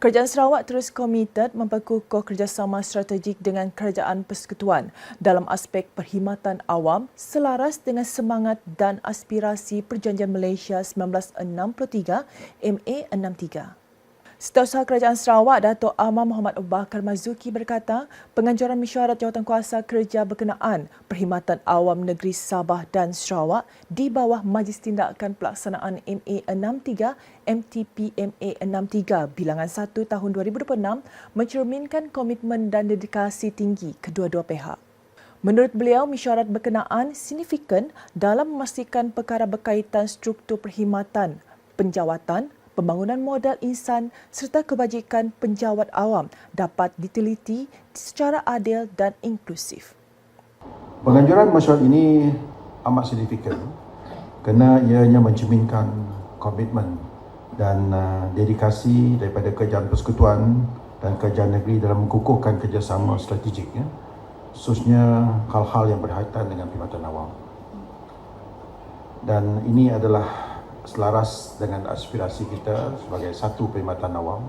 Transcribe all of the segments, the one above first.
Kerajaan Sarawak terus komited memperkukuh kerjasama strategik dengan Kerajaan Persekutuan dalam aspek perkhidmatan awam selaras dengan semangat dan aspirasi Perjanjian Malaysia 1963 MA63. Setiausaha Kerajaan Sarawak, Datuk Amar Muhammad Bakar Mazuki berkata, penganjuran mesyuarat jawatankuasa kerja berkenaan perkhidmatan awam negeri Sabah dan Sarawak di bawah Majlis Tindakan Pelaksanaan MA63 MTPMA 63 bilangan 1 tahun 2026 mencerminkan komitmen dan dedikasi tinggi kedua-dua pihak. Menurut beliau, mesyuarat berkenaan signifikan dalam memastikan perkara berkaitan struktur perkhidmatan, penjawatan, pembangunan modal insan serta kebajikan penjawat awam dapat diteliti secara adil dan inklusif. Penganjuran mesyuarat ini amat signifikan kerana ianya mencerminkan komitmen dan uh, dedikasi daripada kerajaan persekutuan dan kerajaan negeri dalam mengukuhkan kerjasama strategik ya, khususnya hal-hal yang berkaitan dengan perkhidmatan awam. Dan ini adalah selaras dengan aspirasi kita sebagai satu perkhidmatan awam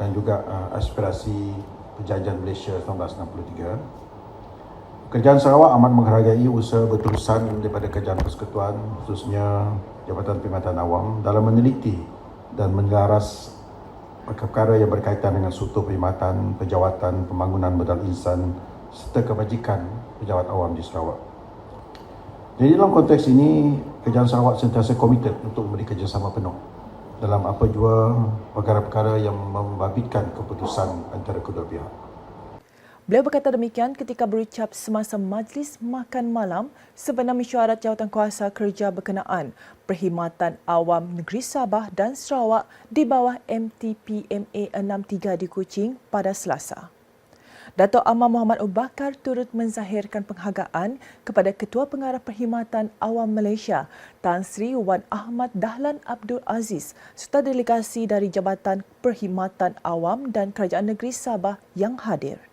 dan juga uh, aspirasi Perjanjian Malaysia 1963. Kerajaan Sarawak amat menghargai usaha berterusan daripada Kerajaan Persekutuan khususnya Jabatan Perkhidmatan Awam dalam meneliti dan menyelaras perkara yang berkaitan dengan struktur perkhidmatan, penjawatan, pembangunan modal insan serta kebajikan pejabat awam di Sarawak. Jadi dalam konteks ini, Kerajaan Sarawak sentiasa komited untuk memberi kerjasama penuh dalam apa jua perkara-perkara yang membabitkan keputusan antara kedua pihak. Beliau berkata demikian ketika berucap semasa majlis makan malam sebenar mesyuarat jawatankuasa kerja berkenaan perkhidmatan awam negeri Sabah dan Sarawak di bawah MTPMA 63 di Kuching pada Selasa. Datuk Amar Muhammad Abu Bakar turut menzahirkan penghargaan kepada Ketua Pengarah Perkhidmatan Awam Malaysia Tan Sri Wan Ahmad Dahlan Abdul Aziz serta delegasi dari Jabatan Perkhidmatan Awam dan Kerajaan Negeri Sabah yang hadir.